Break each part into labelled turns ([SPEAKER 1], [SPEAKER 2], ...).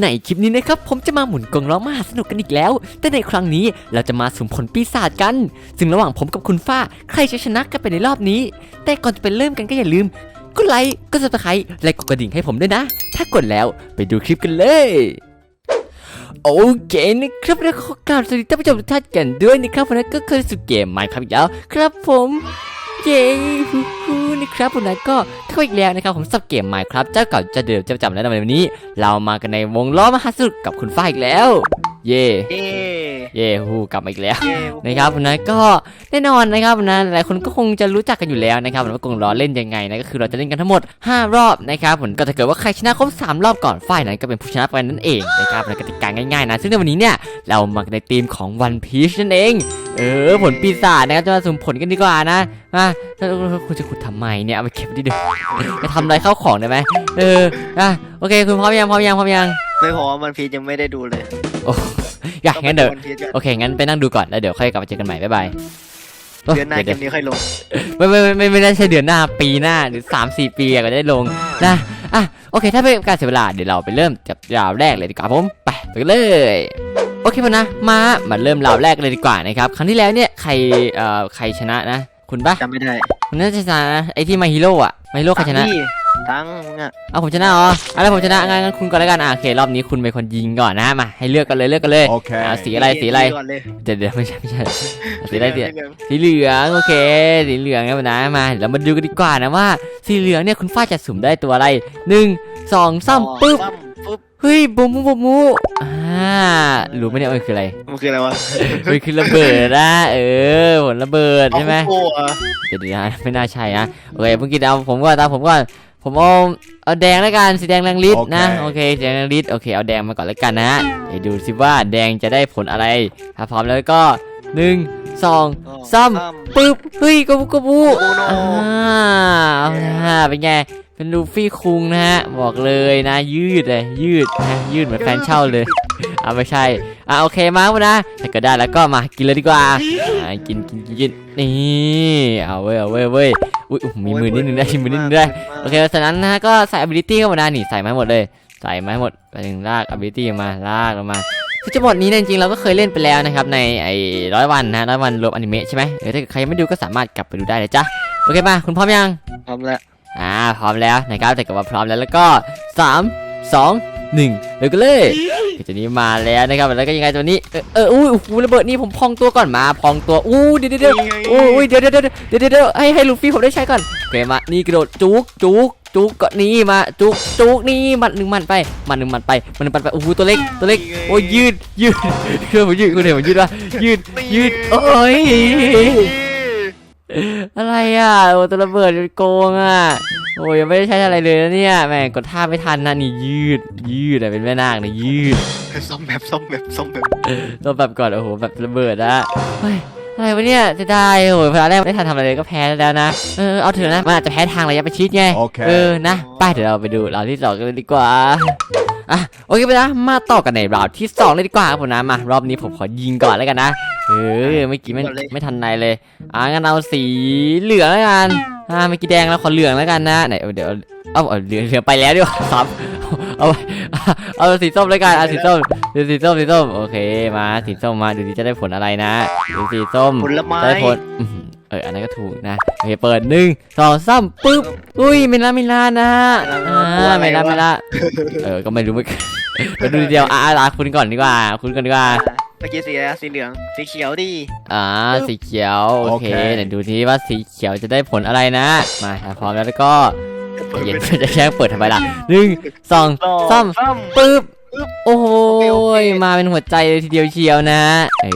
[SPEAKER 1] ในคลิปนี้นะครับผมจะมาหมุนกล่องล้อมหาสนุกกันอีกแล้ว แต่ในครั้งนี้เราจะมาสุ่มผลปีศาจกัน ซึ่งระหว่างผมกับคุณฟ้าใครจะชนะกันไปในรอบนี้ แต่ก่อนจะไปเริ่มกันก็อย่าลืมกดไลค์กดซับสไครต์และกดกระดิ่งให้ผมด้วยนะ ถ้ากดแล้วไปดูคลิปกันเลยโอเคนะครับแล้วขอกราบสวัสดีท่านผู้ชมทุกท่านกันด้วยนะครับวันนั้ก็เคยสู่เกมใหม่ครับอีกแล้วครับผม เย้ฮู้นะครับวันนั้นก็เข้าอีกแล้วนะครับผมสับเกมใหม่ครับเจ้าเก่าเจะเดิมเจ้าประจำแล้วในวันนี้ เรามากันในวงล้อมหาสนุกกับคุณฝ้ายอีกแล้ว เย่
[SPEAKER 2] เย้
[SPEAKER 1] เย่ฮู้กลับมาอีกแล้ว
[SPEAKER 2] เย้
[SPEAKER 1] นะครับวันนั้นก็แน่นอนนะครับวันนั้นหลายคนก็คงจะรู้จักกันอยู่แล้วนะครับว่ากงล้อเล่นยังไงนะก็คือเราจะเล่นกันทั้งหมด 5 รอบนะครับผมก็ถ้าเกิดว่าใครชนะครบ3 รอบก่อนฝ่ายนั้นก็เป็นผู้ชนะไปนั่นเองนะครับในกติกาง่ายๆนะซึ่งในวันนี้เนี่ยเรามาในธีมของ One Piece นั่นเองเออผลปีศาจนะครับจะมาสุ่มผลกันดีกว่านะอะแล้วคุณจะขุดทำไมเนี่ยเอาไปเก็บดิเดี๋ยวจะทำอะไรเข้าของได้ไหมเอออะโอเคคุณพร้อมยังพร้อมยังพร้อมยัง
[SPEAKER 2] ไม่พอมันพีชยังไม่ได้ดูเลย
[SPEAKER 1] อ ยากงั้นเดี๋ยว
[SPEAKER 2] ต้องไปดู One Piece ก่อน
[SPEAKER 1] โอเคงั้นไปนั่งดูก่อนแล้วเดี๋ยวค่อยกลับมาเจอกันใหม่บ๊ายบาย
[SPEAKER 2] เดือนหน้าเก
[SPEAKER 1] ดี๋ยว
[SPEAKER 2] มนี้ค่อยลง
[SPEAKER 1] ไม่ไม่ไม่ไม่ไม่ได้ใช่เดือนหน้าปีหน้าหรือ3 4ปีอะก็ได้ลงนะอะโอเค ถ้าเป็นการเสียเวลาเดี๋ยวเราไปเริ่มจากราวแรกเลยดีกว่าครับผมไปไปกันเลยโอเคมานะมามาเริ่มราวแรกกันเลยดีกว่านะครับครั้งที่แล้วเนี่ยใครเอ่อใครชนะนะ คุณปะ
[SPEAKER 2] จำไม่ได้
[SPEAKER 1] คุณน่าจะชนะนะไอที่มาฮีโร่อะมาฮีโร่ใครชนะ
[SPEAKER 2] ตังค์ตังค์มึงอะ
[SPEAKER 1] เอาผมชนะอ๋ออะไรผมชนะงั้นงั้นคุณก่อนแล้วกันอะโอเครอบนี้คุณเป็นคนยิงก่อนนะมาให้เลือกกันเลยเลือกกันเลย
[SPEAKER 3] Okay.
[SPEAKER 1] อะสีอะไรสีอะไร
[SPEAKER 2] ก่อนเลย
[SPEAKER 1] เดี๋ยวเดี๋ยวไม่ใช่ไม่ใช่สีอะไรสี
[SPEAKER 2] เหลือง
[SPEAKER 1] สีเหลืองโอเคสีเหลืองนะนะมาเดี๋ยวเรามาดูกันดีกว่านะว่า สีเหลืองเนี่ยคุณฟ้าจะสุ่มได้ตัวอะไรหนึ่งสองสามปึ๊บ
[SPEAKER 2] ซ้ำปึ๊บ
[SPEAKER 1] เฮ้ยบูมบูมบูมบูอ่ารู้ไหมเนี่ยมันคืออะไร
[SPEAKER 2] มันคืออะไรวะ
[SPEAKER 1] มันคือระเบิดนะเออผลระเบิดใช่ไหม
[SPEAKER 2] โอ้โหอะ
[SPEAKER 1] เดี๋ยวเดี๋ยวนะไม่น่าใช่นะโอเคเพิ่งกินเอาผมก่อนตามผมก่อน ผมเอาเอาแดงแล้วกันสีแดงแรงฤทธิ์นะโอ
[SPEAKER 3] โอ
[SPEAKER 1] เค
[SPEAKER 3] เค
[SPEAKER 1] สีแดงแรงฤทธิ์โอเคเอาแดงมาก่อนแล้วกันนะฮะเดี๋ยวดูสิว่าแดงจะได้ผลอะไรถ้าพร้อมแล้วก็หนึ่งสองซ้ำปึ๊บเฮ้ยกระบุกกระบุ
[SPEAKER 2] โอ้โน
[SPEAKER 1] อ่าเอาละเป็นไงเป็นลูฟี่คุงนะฮะบอกเลยนะ ยืดเลยยืดนะยืดเหมือนแฟนเช่าเลยเอาไม่ใช่อะโอเคมาแล้วนะถ้าเกิดได้แล้วก็มากินเลยดีกว่าอ่ากินกินกินกินนี่เอาเว้ยเอาเว้ยเว้ย อุ้ยอุ๊ยมีมือนิดนึงได้มีมือนิดนึงได้โอเคจากนั้นนะฮะก็ใส่ ability เข้ามานะนี่ใส่มาให้หมดเลย ใส่มาให้หมดไปถึงลาก ability มาลากลงมาคือจะหมดนี้เนี่ยจริงๆเราก็เคยเล่นไปแล้วนะครับในไอ้ร้อยวันนะร้อยวันรวมอนิเมะใช่ไหมเออถ้าเกิดใครยังไม่ดูก็สามารถกลับไปดูได้เลยจ้ะโอเคป่ะคุณพร้อมยัง
[SPEAKER 2] พร้อมแล้ว
[SPEAKER 1] อ่าพร้อมแล้วนะครับแต่กับว่าพร้อมแล้วแล้วก็ 3 2 1เลยก็เลยตัวนี้มาแล้วนะครับแล้วก็ยังไงตัวนี้เออเอออุ้ยโอ้โหระเบิดนี่ผมพองตัวก่อนมาพองตัวอู้เดี๋ยวเดี๋ยวเดี๋ยวโอ้ยเดี๋ยวเดี๋ยวเดี๋ยวเดี๋ยวเดี๋ยวให้ให้ลูฟี่ผมได้ใช้ก่อนโอเคมานี่กระโดดจุกจุกจุกก็นี่มาจุกจุกนี่หมัดหนึ่งหมันไปหมัดหนึ่งหมันไปหมันหนึ่งหมันไปโอ้โหตัวเล็กตัวเล็กโอ้ยยืดยืดเคือผมยืดคุณเห็นผมยืดว่ายืดยืดโอ้ย อะไรอะโอ้ตัวระเบิดเป็นโกงอะโอ้ยยังไม่ได้ใช้อะไรเลยนะเนี่ยแม่งกดท่าไม่ทันนะนี่ยืด ยืดอะเป็นแม่นาคนะยืด
[SPEAKER 2] ซ่อมแบบซ่อมแบบซ่อมแบบ
[SPEAKER 1] ตัวแบบก่อนโอ้โหแบบระเบิดอะเฮ้ยอะไรวะเนี่ยจะได้โอ้โหเวลาแรกไม่ได้ทันทำอะไรเลยก็แพ้แล้วนะเออเอาเถอะนะมันอาจจะแพ้ทางระยะประชิดไง
[SPEAKER 3] โอเค
[SPEAKER 1] เออนะไปเดี๋ยวเราไปดูราวที่สองกันเลยดีกว่า อะโอเคไปนะมาต่อกันในราวที่สองเลยดีกว่าครับผมนะมารอบนี้ผมขอยิงก่อนแล้วกันนะเออเมื่อกี้ไม่ไม่ทันในเลยอะงั้นเอาสีเหลืองแล้วกันอ่าเมื่อกี้แดงแล้วขอเหลืองแล้วกันนะไหนเดี๋ยวเอาเอาเหลืองเหลืองไปแล้วดีกว่าครับเอาเอาสีส้มแล้วกันเอาสีส้มดูสีส้มสีส้มโอเคมาสีส้มมาดูดิจะได้ผลอะไรนะดูสีส้ม
[SPEAKER 2] ผลไม้
[SPEAKER 1] ได้ผลอื้อหือ เอออันนั้นก็ถูกนะโอเคเปิดหนึ่งสองสามปึ๊บอุ้ยเมล่าเมล่านะอ่าเมล่าเมล่าเออก็ไม่รู้เหมือนกันไปดูทีเดียวอ่าอ่าคุณก่อนดีกว่า คุณก่อนดีกว่า
[SPEAKER 2] เมื่อกี้สีอะไรสีเหลืองสีเขียวดิ
[SPEAKER 1] อ่าสีเขียวโอเค
[SPEAKER 3] โอเค
[SPEAKER 1] เดี๋ยวดูทีว่าสีเขียวจะได้ผลอะไรนะ มาถ้าพร้อมแล้วก็เย็นจะแค่เปิดทำไมล่ะหนึ่งสองสาม
[SPEAKER 2] ซ้
[SPEAKER 1] ปึ๊บ
[SPEAKER 2] ปึ๊บ
[SPEAKER 1] โอ้โห
[SPEAKER 2] โอเคโอเค
[SPEAKER 1] มาเป็นหัวใจเลยทีเดียวเชียวนะ เอ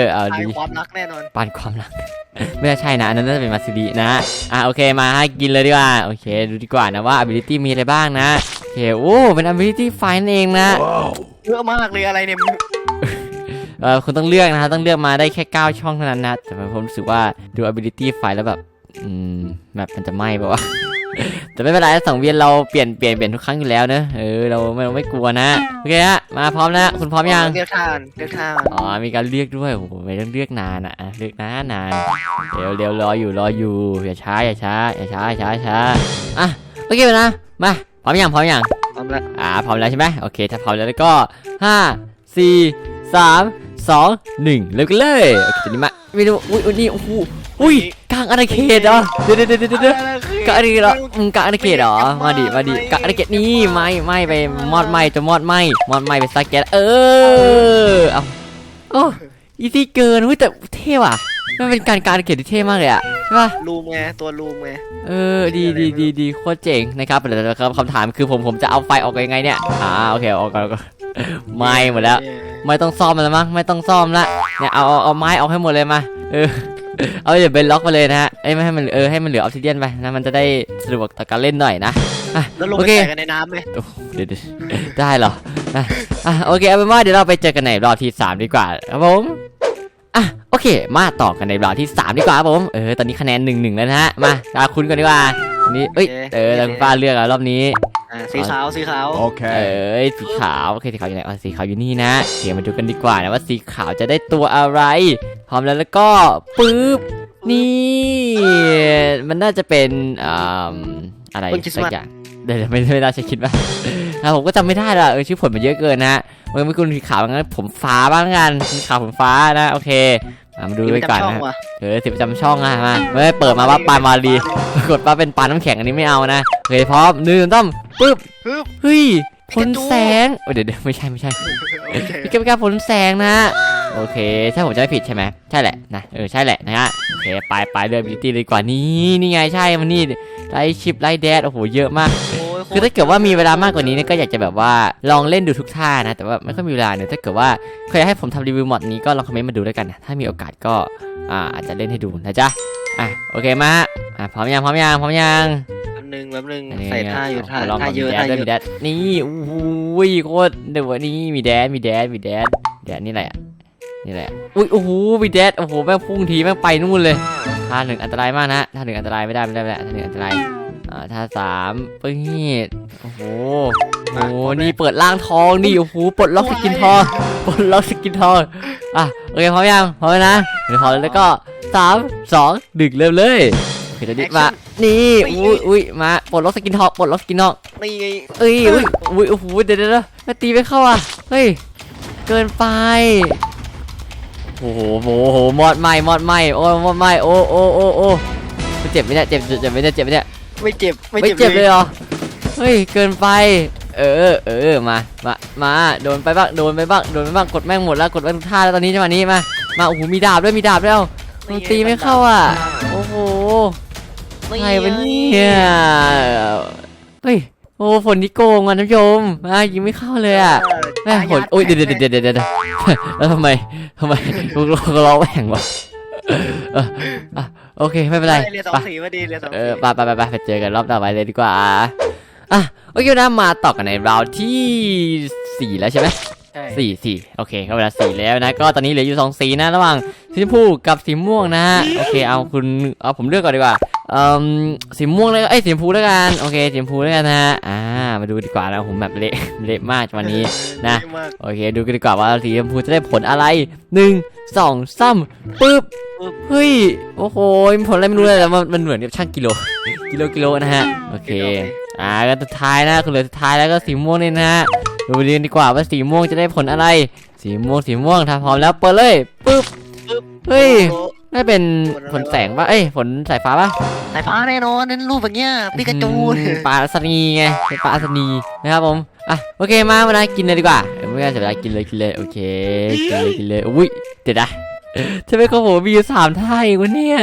[SPEAKER 1] อ เอาำดี
[SPEAKER 2] ให้ความรักแน่นอน
[SPEAKER 1] ปานความรัก ไม่น่าใช่นะอันนั้นน่าจะเป็นมาซิดีนะ อะโอเคมาให้กินเลยดีกว่า โอเค ดูดีกว่านะว่า ability มีอะไรบ้างนะ โอเค โอ้ เป็น ability ไฟนั่นเองนะ
[SPEAKER 3] Wow.
[SPEAKER 2] เยอะมากเลยอะไรเนี่ย
[SPEAKER 1] เออคุณต้องเลือกนะฮะต้องเลือกมาได้แค่ 9 ช่องเท่านั้นนะ แต่ผมรู้สึกว่าดู ability ไฟแล้วแบบ อืมแบบมันจะไหม้ปะวะ แต่ไม่เป็นไรสังเวียนเราเปลี่ยนเปลี่ยนเปลี่ยนทุกครั้งอยู่แล้วเนอะเออเราไม่เราไม่กลัวนะโอเคฮะมาพร้อมนะ คุณพร้อมยัง
[SPEAKER 2] เลือกทานเลือกทาน
[SPEAKER 1] อ๋อมีการเลือกด้วยโอ้โหไม่ต้องเลือกนานอะอะเลือกนานนานเดี๋ยวเดี๋ยวรออยู่รออยู่อย่าช้าอย่าช้าอย่าช้าอย่าช้าอย่าช้าอะโอเคไปนะมาพร้อมยังพร้อมยัง
[SPEAKER 2] พร้อมแล้ว
[SPEAKER 1] อ่าพร้อมแล้วใช่ไหมโอเคถ้าพร้อมแล้วก็ห้าสี่สามสองหนึ่งเริ่มกันเลยโอเคตอนนี้มาไม่รู้อุ้ยอุ้ยนี่โอ้โหอุ้ย กลางอาณาเขตเหรอเดี๋ยวเดี๋ยวเดี๋ยวเดี๋ยวเดี๋ยวกลางอาณาเขตเหรออืมกลางอาณาเขตเหรอมาดิมาดิกลางอาณาเขตนี่ไหม่ไหม่ไปมอดไหม่จะมอดไหม่มอดไหม่ไปสแกนเออเอาโอ้อีซี่เกินอุ้ยแต่เท่ว่ะมันเป็นการกลางอาณาเขตที่เท่มากเลยอะใช่ป่ะ
[SPEAKER 2] รูมไงตัวรูมไง
[SPEAKER 1] เออดีดีดีดีโคตรเจ๋งนะครับเดี๋ยวครับคำถามคือผมผมจะเอาไฟออกยังไงเนี่ยอ่าโอเคเอาออกก่อนเอาก่อนไม่หมดแล้ว ไม่ต้องซ่อมมันแล้วมั้งไม่ต้องซ่อมละเนี่ยเอาเอาเอาไม้ออกให้หมดเลยมาเออ เอาเดี๋ยวเป็นล็อกไปเลยนะฮะเอ้ยไม่ให้มันเออให้มันเหลือออกซิเดียนไปนะมันจะได้สะดวกต่อการเล่นหน่อยนะอะ
[SPEAKER 2] แล้วลง
[SPEAKER 1] โอ
[SPEAKER 2] ไป
[SPEAKER 1] เค
[SPEAKER 2] ใส่กันในน้ำไหม
[SPEAKER 1] โอ้โหเดี๋ยวเดี๋ยวได้เหรออะอะโอเคเอาเป็นว่าเดี๋ยวเราไปเจอกันในรอบที่ 3 ดีกว่าครับผมอะโอเค มาต่อกันในรอบที่ 3 ดีกว่าครับผมเออตอนนี้คะแนน1นหนึ่งแล้วนะฮะมาตาคุณก่อนดีกว่าอันนี้เอ้ยเออทางฟ้าเลือกแล้วรอบนี้
[SPEAKER 2] อ่าสีขาวสีขาว
[SPEAKER 1] เอ
[SPEAKER 3] Okay. ้
[SPEAKER 1] ยสีขาวโอเคสีขาวอยู่ไหนอ๋อสีขาวอยู่นี่นะเดี๋ยวมาดูกันดีกว่านะว่าสีขาวจะได้ตัวอะไร พร้อมแล้วแล้วก็ปึ๊บนี่มันน่าจะเป็นอ่าอะไร
[SPEAKER 2] ต้นคริสต์
[SPEAKER 1] สั
[SPEAKER 2] มา
[SPEAKER 1] ก
[SPEAKER 2] ส
[SPEAKER 1] อย่างเดี๋ยวๆไม่ไม่น่าจะคิดว่า อะผมก็จำไม่ได้ละเออชื่อผลมันเยอะเกินนะเมื่อกี้คุณสีขาวงั้นผมฟ้าบ้างกันสีขาวผมฟ้านะโอเคอะมาดูด้วยกัน
[SPEAKER 2] จำช่อง
[SPEAKER 1] นะ
[SPEAKER 2] ว่ะ
[SPEAKER 1] เออสิบประจำช่องอะมาไม่ได้เปิดมาว่าปานมาลีปรากฏว่าเป็นปานน้ำแข็งอันนี้ไม่เอานะโอเคพร้อมหนึ่งต้อม ปึ๊บ
[SPEAKER 2] ฮึบ
[SPEAKER 1] เฮ้ย
[SPEAKER 2] ปิ
[SPEAKER 1] พ้
[SPEAKER 2] กานจู
[SPEAKER 1] แสงเอ้ยเดี๋ยวเดี๋ยวไม่ใช่ไม่ใช่
[SPEAKER 2] โอเค
[SPEAKER 1] พี่แก้วพี่แก้วพ้นแสงนะ โอเคใช่ผมจะไม่ผิดใช่ไหมใช่แหละนะเออใช่แหละนะฮะโอเคไปไปเรื่องบิวตี้เลยดีกว่านี่นี่ไงใช่มันนี่ไลท์ชิปไลท์แดดโอ้โหเยอะมาก
[SPEAKER 2] โอ้ยโตร
[SPEAKER 1] คือถ้าเกิดว่ามีเวลามากกว่านี้เนี่ยก็อยากจะแบบว่าลองเล่นดูทุกท่านะ แต่ว่าไม่ค่อยมีเวลาเนี่ยถ้าเกิดว่าใครอยากให้ผมทำรีวิวมอดนี้ก็ลองคอมเมนต์มาดูแล้วกันนะถ้ามีโอกาสก็อ่าอาจจะเล่นให้ดูนะจ๊ะอะโอเคมาอะพร้อมยังพร้อมยังพร้อมยัง
[SPEAKER 2] แป๊บนึงแป๊บนึง
[SPEAKER 1] อันนี้
[SPEAKER 2] ใส่ท่าอยู่ท่า
[SPEAKER 1] ลอง
[SPEAKER 2] ท่า
[SPEAKER 1] ก่อน
[SPEAKER 2] เยอะ
[SPEAKER 1] มี
[SPEAKER 2] ท่า
[SPEAKER 1] แดด
[SPEAKER 2] เย
[SPEAKER 1] ด้วยมีแด
[SPEAKER 2] อะ
[SPEAKER 1] ดนี่โอ้โหโคตรเดี๋ยวนี่มีแดดมีแดดมีแดดแดดนี่อะไรอะนี่อะไรอะอุ้ยโอ้โหมีแดดโอ้โหแม่งพุ่งทีแม่งไปนู่นเลยท่าหนึ่งอันตรายมากนะท่าหนึ่งอันตรายไม่ได้ไม่ได้ไม่ได้ท่าหนึ่งอันตรายอ่าท่าสามปึ๊ดโอ้โหโอ้โหนี่เปิดล่างทองนี่โอ้โหปลดล็อกสกินทองปลดล็อกสกินทองอะโอเคพร้อมยังพร้อมแล้วนะเดี๋ยวพร้อมแล้วก็สามสองหนึ่งเริ่มเลยโอ เคตอนนี้มา นี่อุ้ยอุ้ยมาปลดล็อกสกินทองปลดล็อกสกินทอง
[SPEAKER 2] นี่ไง
[SPEAKER 1] เอ้ยอุ้ยอุ้ยโอ้โหเดี๋ยวเดี๋ยวเดี๋ยวมาตีไม่เข้าอะเฮ้ยเกินไปโอ้โหโอ้โหมอดไหมมอดไหมโอ้มอดไหมโอ้โอ้โอ้โอ้เจ็บไหมเนี่ยเจ็บเจ็บไหมเนี่ยเจ็บไหมเนี่ย
[SPEAKER 2] ไม่เจ็บไม่
[SPEAKER 1] ไม่
[SPEAKER 2] เจ็บ
[SPEAKER 1] เจ็บเลยเหรอเฮ้ยเกินไป เออเออมามามาโดนไปบ้างโดนไปบ้างโดนไปบ้างกดแม่งหมดแล้วกดแม่งทุกท่าแล้วตอนนี้จังหวะนี้มามาโอ้โหมีดาบด้วยมีดาบด้วยเอามันตีไม่เข้าอะ โอ้โหใครวะเนี่ยเฮ้ย โอ้ฝนนี่โกงอะท่านผู้ชมมายิงไม่เข้าเลยอะแม่งฝนโอ้ยเดี๋ยวเดี๋ยวเดี๋ยวเดี๋ยวเดี๋ยวแล้วทำไมทำไมลูกเราเราแหว่งวะเอออะโอเคไม่เป็นไร
[SPEAKER 2] เรียนสอง
[SPEAKER 1] ไป
[SPEAKER 2] สีพอดีเรียนสอง
[SPEAKER 1] เอ
[SPEAKER 2] สี
[SPEAKER 1] อไปไปไปไปไปเจอกันรอบต่อไปเลยดีกว่าอะโอเคนะมาต่อกันในราวที่สี่แล้วใช่ไหม
[SPEAKER 2] ใช่
[SPEAKER 1] สี่สี่โอเคก็เวลาสี่แล้วนะ ก็ตอนนี้เหลืออยู่สองสีนะ ระหว่างสีชมพูกับสีม่วงนะฮะโอเคเอาคุณเอาผมเลือกก่อนดีกว่า เอ่อสีม่วงเลยเอ้ยสีชมพูแล้วกันโอเคสีชมพูแล้วกันนะฮะอ่ามาดูดีกว่านะผมแบบเละเละมากวันนี้นะ
[SPEAKER 2] เยอมาก
[SPEAKER 1] โอเค ดูกันดีกว่าว่าสีชมพูจะได้ผลอะไรหนึ่งสองสามปึ๊บเฮ้ยโอ้โหผลอะไรไม่รู้เลยแต่มันมันเหมือนกับช่างกิโลกิโลกิโลนะฮะโอเคอ่าก็สุดท้ายนะคุณเหลือสุดท้ายแล้วก็สีม่วงนี่นะฮะดูดีกันดีกว่าว่าสีม่วงจะได้ผลอะไร สีม่วงสีม่วงถ้าพร้อมแล้วเปิดเลยปึ๊บเฮ้ย
[SPEAKER 2] โอ้
[SPEAKER 1] ได้เป็นผ
[SPEAKER 2] ผ
[SPEAKER 1] ล
[SPEAKER 2] ลอะไรวะ
[SPEAKER 1] แสงปะเอ้ยผลสายฟ้าปะ
[SPEAKER 2] สายฟ้าแน่นอนนั่นรูปแบบเนี้ยปิกาจู
[SPEAKER 1] อืมปลาอัศนีไงเป็นปลาอัศนีนะครับผมอะโอเคมาเวลากินเลยดีกว่าเออไม่งั้นเสียเวลากินเลยกินเลยโอเคกินเลยกินเลยอุ้ยเดี๋ยวนะทำไมเขาบอกว่ามีอยู่สามท่าเองวะเนี่ย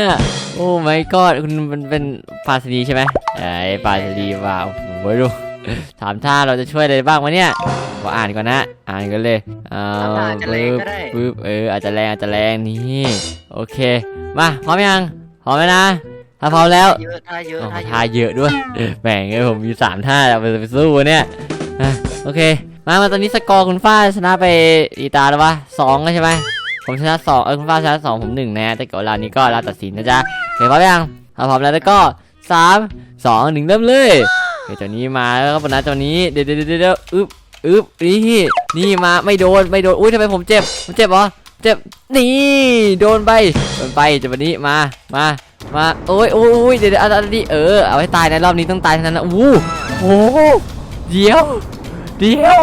[SPEAKER 1] โอ้ my god คุณมันเป็นปลาอัศนีใช่ไหมไอ้ปลาอัศนีว้าวโอ้โหดู สามท่าเราจะช่วยอะไรบ้างวะเนี่ยขออ่านก่อนนะ อ่านกันเลยอ่า
[SPEAKER 2] อาจจะแรงก็ได้
[SPEAKER 1] ปึ๊บเอออาจจะแรงอาจจะแรงนี่โอเค มาพร้อมยังพร้อมไหมนะถ้าพร้อมแล้ว
[SPEAKER 2] เยอะท่าเยอะ
[SPEAKER 1] โอ้โห
[SPEAKER 2] ท่าเยอะ
[SPEAKER 1] ท่าเยอะด้วยแหม่งเอ้ยผมมีสามท่าเอาไปไปสู้เนี่ยอะโอเค มามาตอนนี้สกอร์คุณฟ้าชนะไปอีตาแล้ววะสองแล้วใช่ไหมผมชนะสองเออคุณฟ้าชนะสองผมหนึ่งนะแต่เกิดเวลานี้ก็เวลาตัดสินนะจ๊ะโอเคพร้อมยังถ้าพร้อมแล้วแล้วก็สามสองหนึ่งเริ่มเลย โอเคตัวนี้มาแล้วก็ปนะตัวนี้เดี๋ยวเดี๋ยวเดี๋ยวเดี๋ยวอึ๊บอึ๊บนี่นี่มาไม่โดนไม่โดนอุ้ยทำไมผมเจ็บผมเจ็บเหรอเจ็บนี่โดนไปโดนไปจังหวะนี้มามามาโอ้ยโอ้ยโอ้ยเดี๋ยวเดี๋ยวเอันนี้เออเอาให้ตายในรอบนี้ต้องตายเท่านั้นนะอู้โหเดี๋ยวเดี๋ยว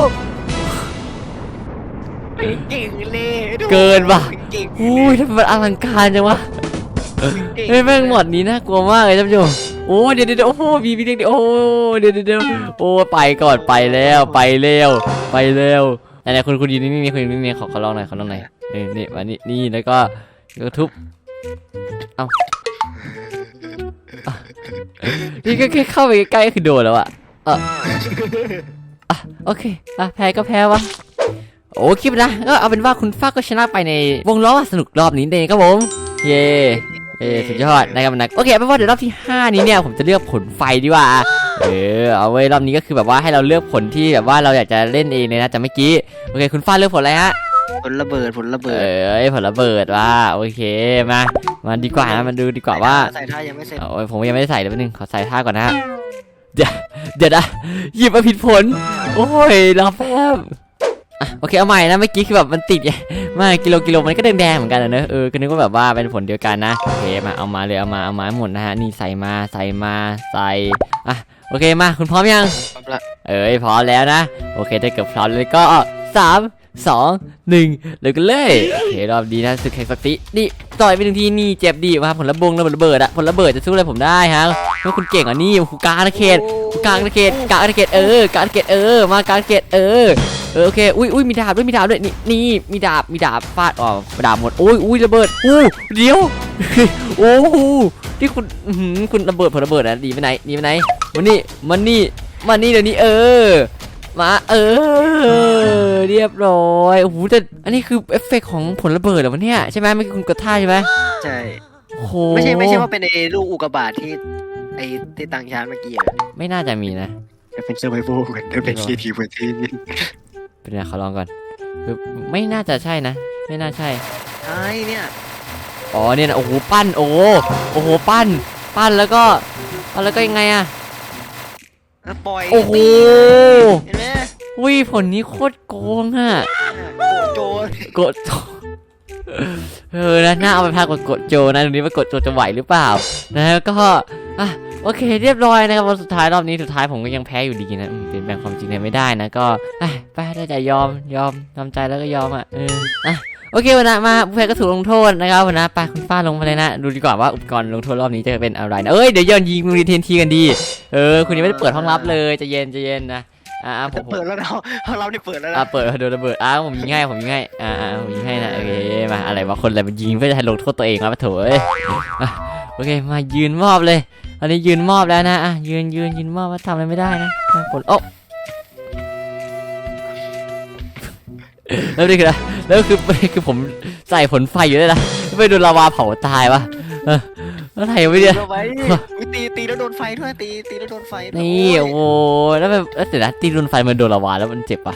[SPEAKER 2] เก่งเลยดู
[SPEAKER 1] เกินว่ะ
[SPEAKER 2] เก่ง
[SPEAKER 1] อุ้ยทำไมมันอลังการจังวะ
[SPEAKER 2] เก่ง
[SPEAKER 1] เฮ้ยแม่งหมดนี้น่ากลัวมากเลยท่านผู้ชม โอ้เดี๋ยวเดี๋ยวโอ้โหมีมีเด็กเดี๋ยวโอ้เดี๋ยวเดี๋ยวโอ้ไปก่อนไปแล้วไปเร็วไปเร็วไหนๆคุณคุณยืนนิ่งๆคุณยืนนิ่งๆขอขอลองหน่อยขอลองหน่อยนี่นี่มานี่นี่แล้วก็ก็ทุบเอ้าอะนี่ก็แค่เข้าไปใกล้ก็คือโดนแล้วอะเอออะโอเคอะแพ้ก็แพ้วะโอ้คลิปนะก็เอาเป็นว่าคุณฟ้าก็ชนะไปในวงล้อสนุกรอบนี้เองครับผม เย้ เออสุดยอดนะครับนะโอเคเป็นว่าเดี๋ยวรอบที่ 5 นี้เนี่ยผมจะเลือกผลไฟดีกว่าเออเอาไว้รอบนี้ก็คือแบบว่าให้เราเลือกผลที่แบบว่าเราอยากจะเล่นเองเลยนะจากเมื่อกี้โอเคคุณฟ้าเลือกผลอะไรฮะ
[SPEAKER 2] ผลระเบิดผลระ
[SPEAKER 1] เอ
[SPEAKER 2] เบิด
[SPEAKER 1] อผลระเบิดว่าโอเคมามาดีกว่านะมันดูดีกว่าว่า
[SPEAKER 2] ใส่ท่ายังไม่เสร็จ
[SPEAKER 1] โอ้ยผมยังไม่ได้ใส่เลยแป๊บนึงขอใส่ท่าก่อนนะฮะเดี๋ยวเดี๋ยวนะหยิบมาผิดผล โอ้ยรอแป๊บ อะโอเคเอาใหม่นะเมื่อกี้คือแบบมันติดไงไม่กิโลกิโลมันก็แดงๆเหมือนกันนะเนอะเออก็นึกว่าแบบว่าเป็นผลเดียวกันนะโอเคมาเอามาเลยเอามาเอามาให้หมดนะฮะนี่ใส่มาใส่มาใส่อะโอเคมาคุณพร้อมยัง
[SPEAKER 2] พร้อมละ
[SPEAKER 1] เอ้ยพร้อมแล้วนะ โอเคถ้าเกิดพร้อมเลยก็สาม สองหนึ่งเลยกันเลยโอเครอบดีนะสึกแข่งสักทีนี่ต่อยไปหนึ่งทีนี่เจ็บดีมาผลระบงระเบิดอะผลระเบิดจะสู้อะไรผมได้ฮะเมื่อคุณเก่งอะนี่คุณกางนะเขตกลางนะเขตกางนะเขตเออกางนะเขตเออมากางนะเขตเออเออโอเคอุ้ยอุ้ยมีดาบด้วยมีดาบด้วยนี่นี่มีดาบมีดาบฟาดอ๋อดาบหมดอุ้ยอุ้ยระเบิดอู้เดี๋ยวโอ้โหที่คุณคุณระเบิดผลระเบิดอะดีไปไหนดีไปไหนมันนี่มันนี่มันนี่เดี๋ยวนี้เออ มาเออ เรียบร้อยโอ้โหแต่อันนี้คือเอฟเฟกต์ของผลระเบิดเหรอวะเนี่ยใช่ไหมไม่อกี้คุณกดท่าใช่ไหม
[SPEAKER 2] ใช่
[SPEAKER 1] โอ้โห
[SPEAKER 2] ไม่ใช่ไม่ใช่ว่าเป็นไอ้ลูกอุกกาบาตที่ไอ้ที่ต่างชาติเมื่อกี้อะ
[SPEAKER 1] ไม่น่าจะมีนะ
[SPEAKER 2] จะเป็นเซอร์ไวโวเหมือนจะเป็นคีทีเวอร์ที
[SPEAKER 1] เป็นไงขอลองก่อนคือไม่น่าจะใช่นะ ไม่น่าใช่
[SPEAKER 2] ใช่เนี่ย
[SPEAKER 1] อ๋อเนี่ยนะโอ้โหปั้นโอ้โหโอ้โหปั้น ปั้นแล้วก็ปั้นแล้วก็ยังไงอะ
[SPEAKER 2] แล้วปล่อย
[SPEAKER 1] โอ้โห
[SPEAKER 2] เห็นไหม
[SPEAKER 1] วิผลนี้โคตรโกงอะ
[SPEAKER 2] โจร
[SPEAKER 1] กดโจเออนะน่าเอาไปพากดกดโจนะดูนี้ว่ากดโจจะไหวหรือเปล่า นะแล้วก็อะโอเค เรียบร้อยนะครับวันสุดท้ายรอบนี้สุดท้ายผมก็ยังแพ้อยู่ดีนะอืมเปลี่ยนแปลงความจริงเลยไม่ได้นะก็อะไปได้ใจยอมยอมยอมใจแล้วก็ยอมอะเอออะ โอเควันนะมาผู้แพ้ก็ถูกลงโทษนะครับวันนะไปคุณฟ้าลงมาเลยนะ ดูดีกว่าว่าอุปกรณ์ลงโทษรอบนี้จะเป็นอะไรนะเอ้ยเดี๋ยวย้อนยิงมือเทนทีกันดี เออคุณยังไม่ได้เปิดห้องลับเลยใจะเย็นใจะเย็นนะอะอะผมผม
[SPEAKER 2] เปิดแล้วเราเราได้เปิดแล้ว
[SPEAKER 1] อะ
[SPEAKER 2] นะ
[SPEAKER 1] เปิดโดนระเบิดอะผมยิงให้ผมยิงให้อ่าอ่าผมยิงให้นะโอเคมาอะไรวะคนอะไรมันยิงเพื่อจะให้ลงโทษตัวเองวะปะโถเอ้ยอะโอเคมายืนมอบเลยตอนนี้ยืนมอบแล้วนะอะยืนยืนยืนมอบว่าทำอะไรไม่ได้นะนะผลโอ้ แล้วนี่คืออะไรแล้วคือคือผมใส่ผลไฟอยู่ด้วยนะไม่โดนลาวาเผาตายวะเออแล้วไทยไม่
[SPEAKER 2] ตี
[SPEAKER 1] เนี่ย
[SPEAKER 2] เราไว้อุ๊ยตีตีแล้วโดนไฟด้วยตีตีแล้วโดนไฟด้วย
[SPEAKER 1] นี่โอ้โหแล้วแบบแล้วเสร็จแล้วตีโดนไฟมันโดนลาวาแล้วมันเจ็บปะ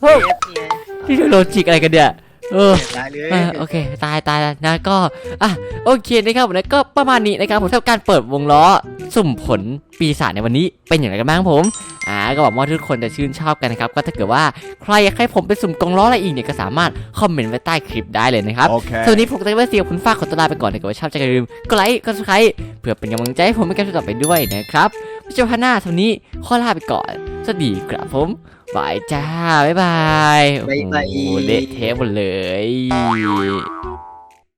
[SPEAKER 2] โอ้ยเจ็บไง
[SPEAKER 1] ที่โลจิกอะไรกันเนี่ยเออ
[SPEAKER 2] ได้เลย
[SPEAKER 1] อะโอเค ตายตายแล้วนะก็ อะ โอเคนะครับผมนะก็ประมาณนี้นะครับผมสำหรับการเปิดวงล้อ สุ่มผลปีศาจในวันนี้เป็นอย่างไรกันบ้างครับผมอ่าก็หวังว่าทุกคนจะชื่นชอบกันนะครับ ก็ถ้าเกิดว่าใครอยากให้ผมไปสุ่มกองล้ออะไรอีกเนี่ยก็สามารถคอมเมนต์ไว้ใต้คลิปได้เลยนะครับ
[SPEAKER 3] Okay.
[SPEAKER 1] ส่วนนี้ผมก็จะไปเสียคุณฟ้าขอตัวลาไปก่อนถ้าเกิดว่าชอบจะอย่าลืมกดไลค์กดซับสไครต์เพื่อเป็นกำลังใจให้ผมในการต่อไปด้วยนะครับวิจารณ์หน้าเท่านี้ขอลาไปก่อน สวัสดีครับผมบายจ้าบ๊ายบายโอ้โหเละเทะหมดเลย